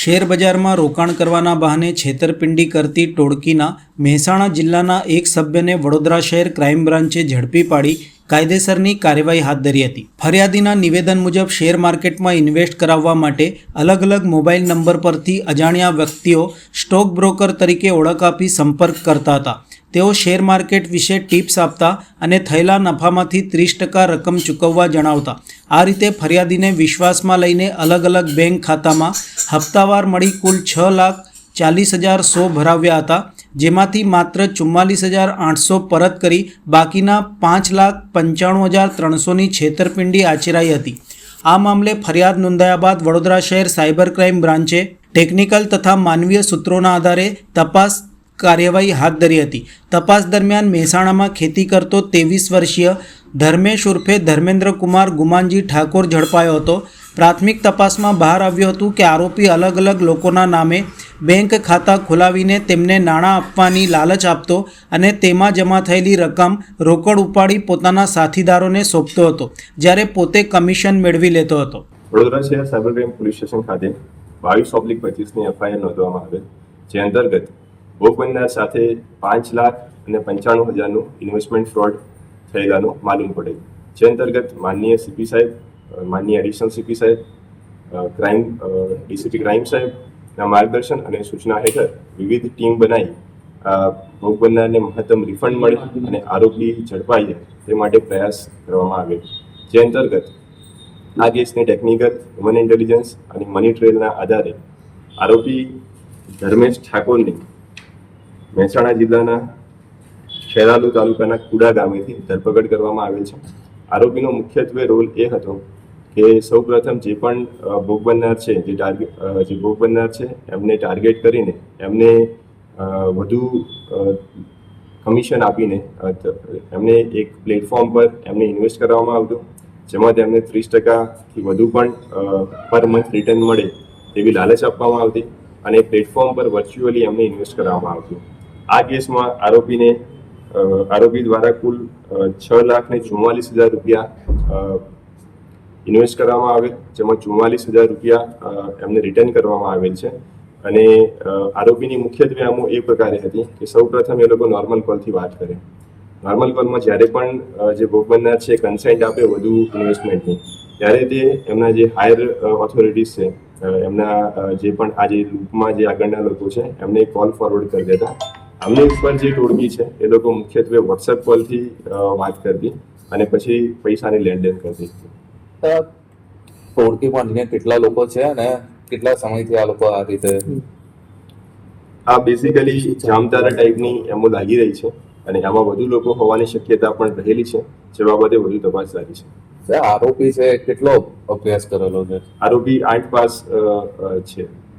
Share બજારમાં રોકાણ કરવાના બહાને છેતરપિંડી કરતી ટોળકીના મહેસાણા જિલ્લાના એક સભ્યને વડોદરા શહેર ક્રાઇમ બ્રાન્ચે ઝડપી પાડી કાયદેસરની કાર્યવાહી હાથ ધરી હતી. ફરિયાદીના નિવેદન મુજબ શેર માર્કેટમાં ઇન્વેસ્ટ કરાવવા માટે અલગ અલગ મોબાઈલ નંબર પરથી અજાણ્યા વ્યક્તિઓ સ્ટોક બ્રોકર તરીકે ઓળખ આપી સંપર્ક કરતા હતા. તેઓ શેર માર્કેટ વિશે ટિપ્સ આપતા અને થયેલા નફામાંથી ત્રીસ ટકા રકમ ચૂકવવા જણાવતા. આ રીતે ફરિયાદીને વિશ્વાસમાં લઈને અલગ અલગ બેંક ખાતામાં હપ્તાવાર મળી કુલ છ લાખ ચાલીસ હજાર સો ભરાવ્યા હતા, જેમાંથી માત્ર ચુમ્માલીસ હજાર આઠસો પરત કરી બાકીના પાંચ લાખ પંચાણું હજાર ત્રણસોની છેતરપિંડી આચરાઈ હતી. આ મામલે ફરિયાદ નોંધાયા બાદ વડોદરા શહેર સાયબર ક્રાઇમ બ્રાન્ચે ટેકનિકલ તથા માનવીય સૂત્રોના આધારે તપાસ કાર્યવાહી હાથ ધરી હતી. તપાસ દરમિયાન મહેસાણામાં ખેતી કરતો ત્રેવીસ વર્ષીય ધર્મેશ ઉર્ફે ધર્મેન્દ્ર કુમાર ગુમાનજી ઠાકોર ઝડપાયો હતો. પ્રાથમિક તપાસમાં બહાર આવ્યું હતું કે આરોપી અલગ અલગ લોકોના નામે બેંક ખાતા ખોલાવીને તેમને નાણાં આપવાની લાલચ આપતો અને તેમાં જમા થયેલી રકમ રોકડ ઉપાડી પોતાના સાથીદારોને સોંપતો હતો, જ્યારે પોતે કમિશન મેળવી લેતો હતો. વડોદરા શહેર સાયબર ક્રાઇમ પોલીસ સ્ટેશન ખાતે બાવીસ ઓબ્લિક પચીસની એફઆઈઆર નોંધવામાં આવેલ, જે અંતર્ગત ભોગ સાથે પાંચ લાખ અને પંચાણું હજારનું ઇન્વેસ્ટમેન્ટ ફ્રોડ થયેલાનું માલુમ પડેલ, જે અંતર્ગત માનનીય સીપી સાહેબ માનનીય એડિશનલ સીપી સાહેબ ક્રાઇમ ડીસીપી ક્રાઇમ સાહેબના માર્ગદર્શન અને સૂચના હેઠળ વિવિધ ટીમ બનાવી ભોગ બનનારને મહત્તમ રિફંડ મળે અને આરોપી ઝડપાઈ જાય, તે માટે પ્રયાસ કરવામાં આવેલ જે અંતર્ગત આ કેસની ટેકનિકલ હ્યુમન ઇન્ટેલિજન્સ અને મની ટ્રેલના આધારે આરોપી ધર્મેશ ઠાકોરની મહેસાણા જિલ્લાના ખેરાલુ તાલુકાના કુડા ગામેથી ધરપકડ કરવામાં આવેલ છે. આરોપીનો મુખ્યત્વે રોલ એ હતો કે સૌપ્રથમ જે પણ ભોગ બનનાર છે, જે ટાર્ગેટ જે ભોગ બનનાર છે, એમને ટાર્ગેટ કરીને એમને વધુ કમિશન આપીને એમને એક પ્લેટફોર્મ પર એમને ઇન્વેસ્ટ કરવામાં આવતું. જેમાં તેમને ત્રીસ ટકાથી વધુ પણ પર મંથ રિટર્ન મળે તેવી લાલચ આપવામાં આવતી અને પ્લેટફોર્મ પર વર્ચ્યુઅલી એમને ઇન્વેસ્ટ કરવામાં આવતું. આ કેસમાં આરોપીને આરોપી દ્વારા કુલ છ લાખ ને ચુમ્માલીસ હજાર રૂપિયા ઇન્વેસ્ટ કરવામાં આવે, જેમાં ચુમ્માલીસ હજાર રૂપિયા એમને રિટર્ન કરવામાં આવેલ છે. અને આરોપીની મુખ્યત્વે આમો એ પ્રકારે હતી કે સૌપ્રથમ એ લોકો નોર્મલ કોલથી વાત કરે. નોર્મલ કોલમાં જ્યારે પણ જે ભોગ બનનાર છે કન્સેન્ટ આપે વધુ ઇન્વેસ્ટમેન્ટની ત્યારે તે એમના જે હાયર ઓથોરિટીઝ છે એમના જે પણ આ જે લૂપમાં જે આગળના લોકો છે, એમને કોલ ફોરવર્ડ કરી દેતા. આમની ઉપર જે ટોળકી છે, એ લોકો મુખ્યત્વે વોટ્સએપ કોલથી વાત કરતી અને પછી પૈસાની લેણદેણ કરતી. તો ટોળકીમાં અન્ય કેટલા લોકો છે અને કેટલા સમયથી આ લોકો આ રીતે આ બેઝિકલી જામતારા ટાઈપની એમો લાગી રહી છે અને આમાં વધુ લોકો હોવાની શક્યતા પણ રહેલી છે જે બાબતે વધુ તપાસ જારી છે. આરોપી છે કેટલો અભ્યાસ કરેલો છે? આરોપી આઠ પાસ છે.